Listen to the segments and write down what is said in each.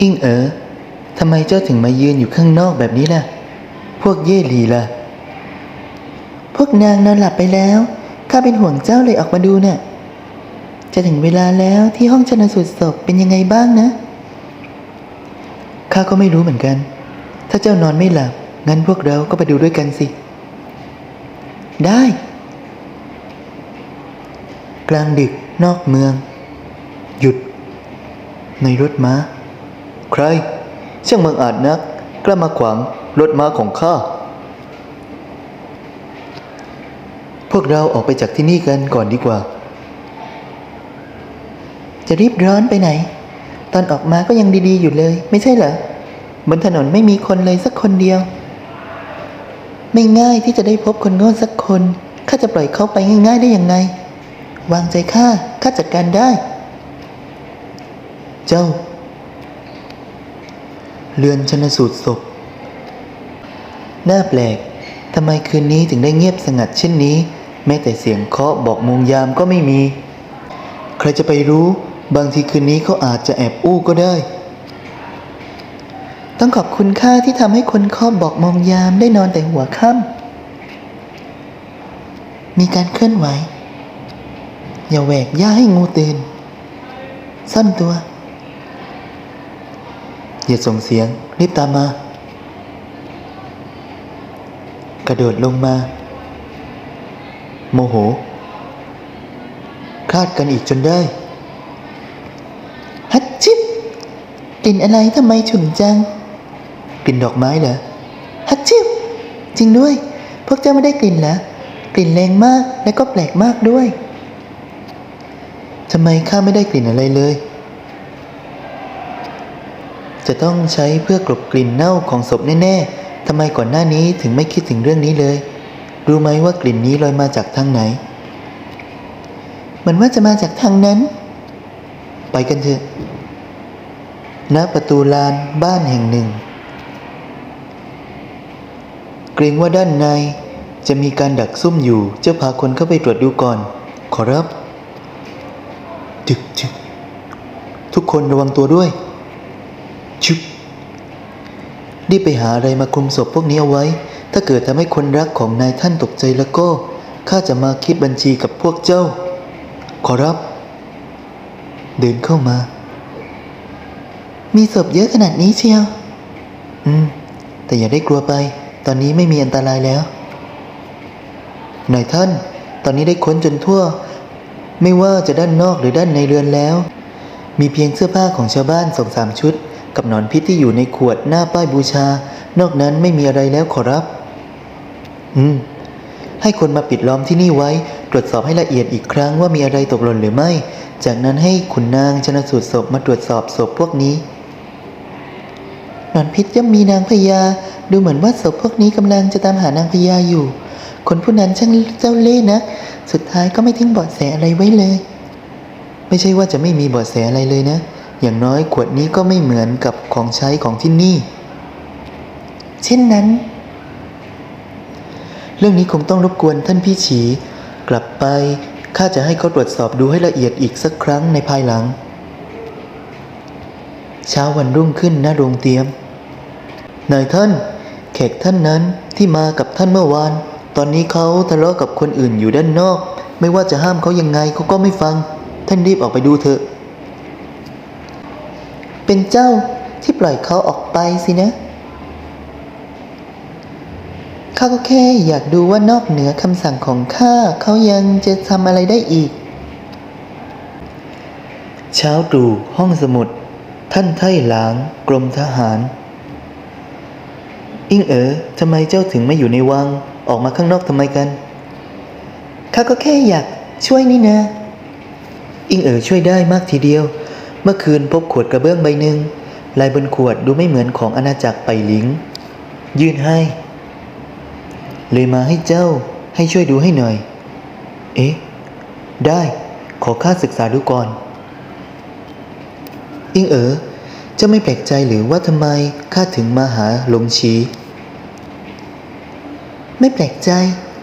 อิงเอ๋อทำไมเจ้าถึงมายืนอยู่ข้างนอกแบบนี้ล่ะ พวกเย่หลีล่ะ พวกนางนอนหลับไปแล้ว ข้าเป็นห่วงเจ้าเลยออกมาดูน่ะ จะถึงเวลาแล้วที่ห้องชนสูตรศพเป็นยังไงบ้างนะ ข้าก็ไม่รู้เหมือนกัน ถ้าเจ้านอนไม่หลับ งั้นพวกเราก็ไปดูด้วยกันสิ ได้ กลางดึกนอกเมือง หยุด ในรถม้า ใครช่างบังอาจนัก กล้ามาขวางรถม้าของข้า พวกเราออกไปจากที่นี่กันก่อนดีกว่า จะรีบร้อนไปไหน ตอนออกมาก็ยังดีๆอยู่เลย ไม่ใช่เหรอบนถนนไม่มีคนเลยสักคนเดียว ไม่ง่ายที่จะได้พบคนโง่สักคนข้าจะปล่อยเขาไปง่าย ๆได้ยังไง วางใจข้าข้าจัดการได้ เจ้า เรือนชนสูตรศพ น่าแปลกทำไมคืนนี้ถึงได้เงียบสงัดเช่นนี้ แม้แต่เสียงเคาะบอกโมงยามก็ไม่มี ใครจะไปรู้ บางทีคืนนี้เขาอาจจะแอบอู้ก็ได้ ต้องขอบคุณค่าที่ทำให้คนเคาะบอกมองยามได้นอนแต่หัวค่ำมีการเคลื่อนไหว อย่าแหวกย่าให้งูตื่น ซ่อนตัว อย่าส่งเสียง รีบตามมา กระโดดลงมา โมโห คาดกันอีกจนได้ ฮัดชิบกลิ่นอะไรทำไมฉุนจัง กลิ่นดอกไม้เหรอ ฮัดชิบจริงด้วย พวกเจ้าไม่ได้กลิ่นเหรอกลิ่นแรงมากและก็แปลกมากด้วยทำไมข้าไม่ได้กลิ่นอะไรเลย จะต้องใช้เพื่อกลบกลิ่นเน่าของศพแน่ๆทำไมก่อนหน้านี้ถึงไม่คิดถึงเรื่องนี้เลย รู้ไหมว่ากลิ่นนี้ลอยมาจากทางไหนเหมือนว่าจะมาจากทางนั้น ไปกันเถอะณประตูลานบ้านแห่งหนึ่ง เกรงว่าด้านในจะมีการดักซุ่มอยู่จ้าพาคนเข้าไปตรวจดูก่อน ขอรับจึกจึกทุกคนระวังตัวด้วย ชุบ รีบไปหาอะไรมาคลุมศพพวกนี้เอาไว้ ถ้าเกิดทำให้คนรักของนายท่านตกใจแล้วก็ข้าจะมาคิดบัญชีกับพวกเจ้า ขอรับ เดินเข้ามา มีศพเยอะขนาดนี้เชียว อืม แต่อย่าได้กลัวไป ตอนนี้ไม่มีอันตรายแล้วนายท่าน ตอนนี้ได้ค้นจนทั่ว ไม่ว่าจะด้านนอกหรือด้านในเรือนแล้ว มีเพียงเสื้อผ้าของชาวบ้านสองสามชุด กับหนอนพิษที่อยู่ในขวดหน้าป้ายบูชา นอกนั้นไม่มีอะไรแล้วขอรับ อืม ให้คนมาปิดล้อมที่นี่ไว้ ตรวจสอบให้ละเอียดอีกครั้งว่ามีอะไรตกหล่นหรือไม่ จากนั้นให้ขุนนางชนะสูตรศพมาตรวจสอบศพพวกนี้หนอนพิษย่อมมีนางพญาดูเหมือนว่าศพพวกนี้กำลังจะตามหานางพญาอยู่ คนผู้นั้นช่างเจ้าเล่ห์นะ สุดท้ายก็ไม่ทิ้งเบาะแสอะไรไว้เลย ไม่ใช่ว่าจะไม่มีเบาะแสอะไรเลยนะ อย่างน้อยขวดนี้ก็ไม่เหมือนกับของใช้ของที่นี่ เช่นนั้น เรื่องนี้คงต้องรบกวนท่านพี่ฉีกลับไปข้าจะให้เขาตรวจสอบดูให้ละเอียดอีกสักครั้งในภายหลัง เช้าวันรุ่งขึ้นณโรงเตรียมนายท่านแขกท่านนั้นที่มากับท่านเมื่อวาน ตอนนี้เขาทะเลาะกับคนอื่นอยู่ด้านนอก ไม่ว่าจะห้ามเขายังไงเขาก็ไม่ฟัง ท่านรีบออกไปดูเถอะ เป็นเจ้าที่ปล่อยเขาออกไปสินะ ข้าก็แค่อยากดูว่านอกเหนือคำสั่งของข้าเขายังจะทำอะไรได้อีก เช้าตรู่ห้องสมุด ท่านไท่หลาง กรมทหาร อิงเอ๋อทำไมเจ้าถึงไม่อยู่ในวัง ออกมาข้างนอกทำไมกัน ข้าก็แค่อยากช่วยนี่นะ อิงเอ๋อช่วยได้มากทีเดียว เมื่อคืนพบขวดกระเบื้องใบหนึ่งลายบนขวดดูไม่เหมือนของอาณาจักรไปหลิง ยื่นให้ เลยมาให้เจ้าให้ช่วยดูให้หน่อย เอ๊ะ ได้ ขอข้าศึกษาดูก่อน อิงเอ๋อเจ้าไม่แปลกใจหรือว่าทำไมข้าถึงมาหาหลงชี ไม่แปลกใจ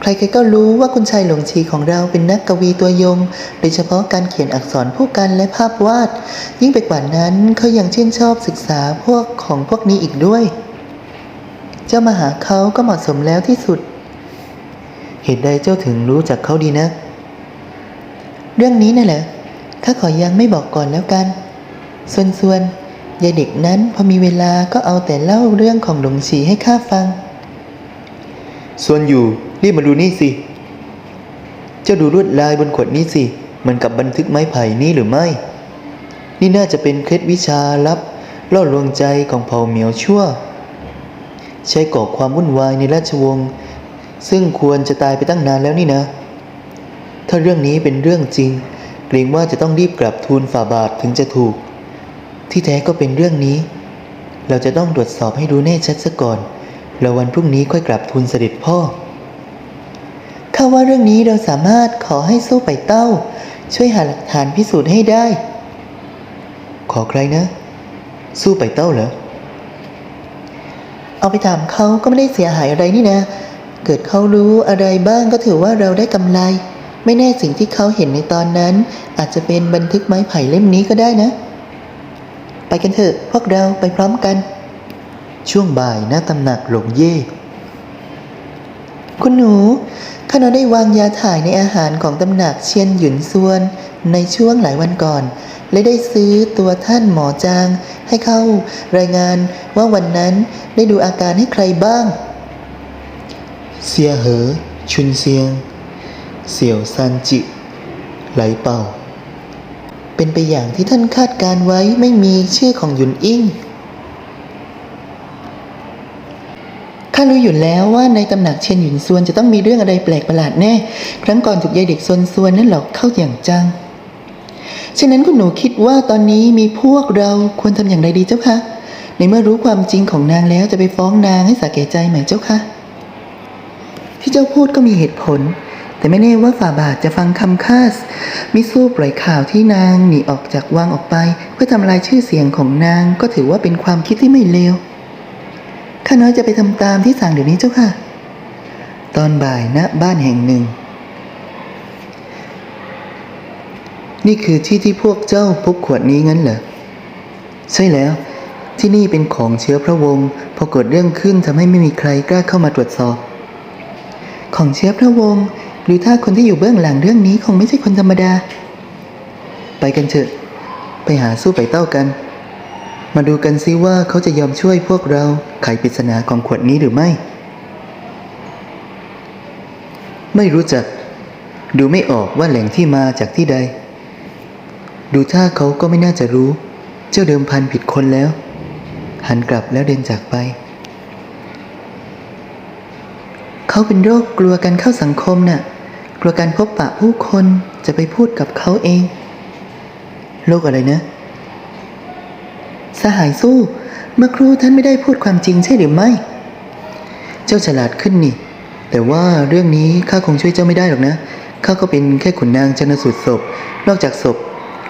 ใครๆก็รู้ว่าคุณชายหลงชีของเราเป็นนักกวีตัวยง โดยเฉพาะการเขียนอักษรผู้กันและภาพวาด ยิ่งไปกว่านั้นเขายังชื่นชอบศึกษาพวกของพวกนี้อีกด้วย เจ้ามาหาเขาก็เหมาะสมแล้วที่สุด เหตุใดเจ้าถึงรู้จักเขาดีนะ เรื่องนี้น่ะเหรอข้าขอยังไม่บอกก่อนแล้วกันส่วนส่วนๆยายเด็กนั้นพอมีเวลาก็เอาแต่เล่าเรื่องของหลงฉีให้ข้าฟัง ส่วนอยู่ รีบมาดูนี่สิ เจ้าดูลวดลายบนขวดนี้สิ มันกับบันทึกไม้ไผ่นี้หรือไม่ นี่น่าจะเป็นเคล็ดวิชาลับล่อลวงใจของเผ่าเหมียวชั่ว ใช้ก่อความวุ่นวายในราชวงศ์ซึ่งควรจะตายไปตั้งนานแล้วนี่นะ ถ้าเรื่องนี้เป็นเรื่องจริง เกรงว่าจะต้องรีบกลับทูลฝ่าบาทถึงจะถูก ที่แท้ก็เป็นเรื่องนี้ เราจะต้องตรวจสอบให้ดูแน่ชัดซะก่อนแล้ววันพรุ่งนี้ค่อยกลับทูลเสด็จพ่อ ข้าว่าเรื่องนี้เราสามารถขอให้สู้ไปเต้า ช่วยหาหลักฐานพิสูจน์ให้ได้ ขอใครนะ สู้ไปเต้าเหรอเอาไปถามเขาก็ไม่ได้เสียหายอะไรนี่นะ เกิดเขารู้อะไรบ้างก็ถือว่าเราได้กำไร ไม่แน่สิ่งที่เขาเห็นในตอนนั้น อาจจะเป็นบันทึกไม้ไผ่เล่มนี้ก็ได้นะ ไปกันเถอะพวกเราไปพร้อมกัน ช่วงบ่ายหน้าตำหนักหลงเย่คุณหนู ข้าน้อยได้วางยาถ่ายในอาหารของตำหนักเชียนหยุนซวน ในช่วงหลายวันก่อน และได้ซื้อตัวท่านหมอจาง ให้เข้ารายงานว่าวันนั้นได้ดูอาการให้ใครบ้างเสียเหอ ชุนเซียง เสี่ยวซันจิ ไหลเป่า เป็นไปอย่างที่ท่านคาดการไว้ไม่มีชื่อของหยุนอิ่ง ข้ารู้อยู่แล้วว่าในตำหนักเชียนหยุนซวนจะต้องมีเรื่องอะไรแปลกประหลาดแน่ ครั้งก่อนถูกยายเด็กซวนซวนนั่นหลอกเข้าอย่างจัง ฉะนั้นคุณหนูคิดว่าตอนนี้มีพวกเราควรทำอย่างไรดีเจ้าคะ ในเมื่อรู้ความจริงของนางแล้วจะไปฟ้องนางให้สาแก่ใจไหมเจ้าคะ ที่เจ้าพูดก็มีเหตุผล แต่ไม่แน่ว่าฝ่าบาทจะฟังคำคาสมิสู้ปล่อยข่าวที่นางหนีออกจากวังออกไป เพื่อทำลายชื่อเสียงของนางก็ถือว่าเป็นความคิดที่ไม่เลว ข้าน้อยจะไปทำตามที่สั่งเดี๋ยวนี้เจ้าค่ะ ตอนบ่ายณบ้านแห่งหนึ่ง นี่คือที่ที่พวกเจ้าพบขวดนี้งั้นเหรอ ใช่แล้ว ที่นี่เป็นของเชื้อพระวงศ์พอเกิดเรื่องขึ้นทำให้ไม่มีใครกล้าเข้ามาตรวจสอบ ของเชื้อพระวงศ์หรือถ้าคนที่อยู่เบื้องหลังเรื่องนี้คงไม่ใช่คนธรรมดา ไปกันเถอะ ไปหาสู้ไปเต้ากัน มาดูกันซิว่าเขาจะยอมช่วยพวกเราไขปริศนาของขวดนี้หรือไม่ ไม่รู้จัก ดูไม่ออกว่าแหล่งที่มาจากที่ใด ดูท่าเขาก็ไม่น่าจะรู้ เจ้าเดิมพันผิดคนแล้ว หันกลับแล้วเดินจากไป เขาเป็นโรคกลัวการเข้าสังคมน่ะ กลัวการพบปะผู้คนจะไปพูดกับเขาเอง โรคอะไรนะ สหายสู้ เมื่อครูท่านไม่ได้พูดความจริงใช่หรือไม่ เจ้าฉลาดขึ้นนี่ แต่ว่าเรื่องนี้ข้าคงช่วยเจ้าไม่ได้หรอกนะ ข้าก็เป็นแค่ขุนนางชนสูตรศพ นอกจากศพ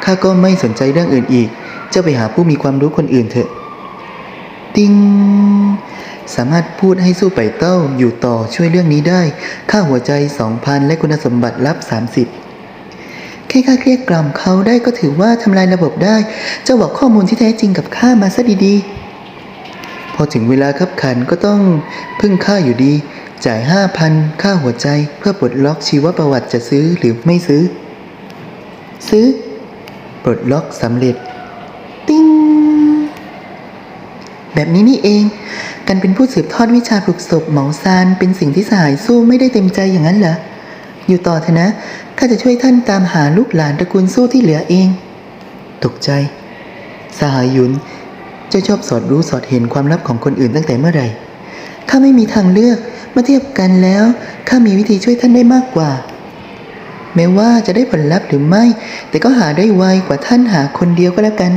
ข้าก็ไม่สนใจเรื่องอื่นอีก เจ้าไปหาผู้มีความรู้คนอื่นเถอะ ติงสามารถพูดให้สู้ไปเต้าอยู่ต่อช่วยเรื่องนี้ได้ ค่าหัวใจสองพันและคุณสมบัติลับสามสิบ แค่ข้าเกลี้ยกล่อมเขาได้ก็ถือว่าทำลายระบบได้ เจ้าบอกข้อมูลที่แท้จริงกับข้ามาซะดีๆ พอถึงเวลาคับขันก็ต้องพึ่งข้าอยู่ดี จ่ายห้าพันค่าหัวใจเพื่อปลดล็อกชีวประวัติจะซื้อหรือไม่ซื้อ ซื้อ ปลดล็อกสำเร็จ ติ้ง แบบนี้นี่เองการเป็นผู้สืบทอดวิชาปลุกศพหมาซานเป็นสิ่งที่สหายสู้ไม่ได้เต็มใจอย่างนั้นเหรออยู่ต่อเถอะนะ ข้าจะช่วยท่านตามหาลูกหลานตระกูลสู้ที่เหลือเอง ตกใจสหายหยุนเจ้าชอบสอดรู้สอดเห็นความลับของคนอื่นตั้งแต่เมื่อไหร่ข้าไม่มีทางเลือกเมื่อเทียบกันแล้วข้ามีวิธีช่วยท่านได้มากกว่า แม้ว่าจะได้ผลลัพธ์หรือไม่ แต่ก็หาได้ไวกว่าท่านหาคนเดียวก็แล้วกัน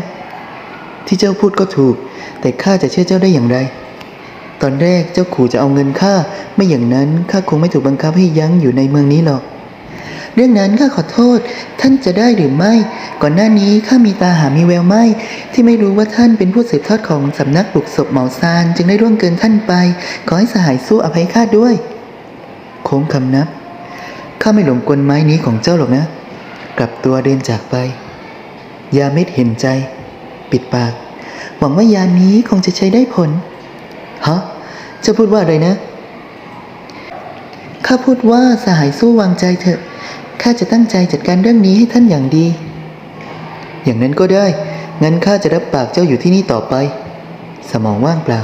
ที่เจ้าพูดก็ถูก แต่ข้าจะเชื่อเจ้าได้อย่างไร ตอนแรกเจ้าขู่จะเอาเงินข้าไม่อย่างนั้นข้าคงไม่ถูกบังคับให้ยั้งอยู่ในเมืองนี้หรอก เรื่องนั้นข้าขอโทษ ท่านจะได้หรือไม่ ก่อนหน้านี้ข้ามีตาหามีแววไม่ ที่ไม่รู้ว่าท่านเป็นผู้สืบทอดของสำนักปลุกศพเหมาซานจึงได้ร่วงเกินท่านไป ขอให้สหายสู้อภัยข้าด้วยคค้งคำนับข้าไม่หลงกลไม้นี้ของเจ้าหรอกนะ กลับตัวเดินจากไป ยาเม็ดเห็นใจ ปิดปาก หวังว่ายานี้คงจะใช้ได้ผลฮะเจะพูดว่าอะไรนะข้าพูดว่าสหายสู้วางใจเถอะ ข้าจะตั้งใจจัดการเรื่องนี้ให้ท่านอย่างดี อย่างนั้นก็ได้ งั้นข้าจะรับปากเจ้าอยู่ที่นี่ต่อไป สมองว่างเปล่า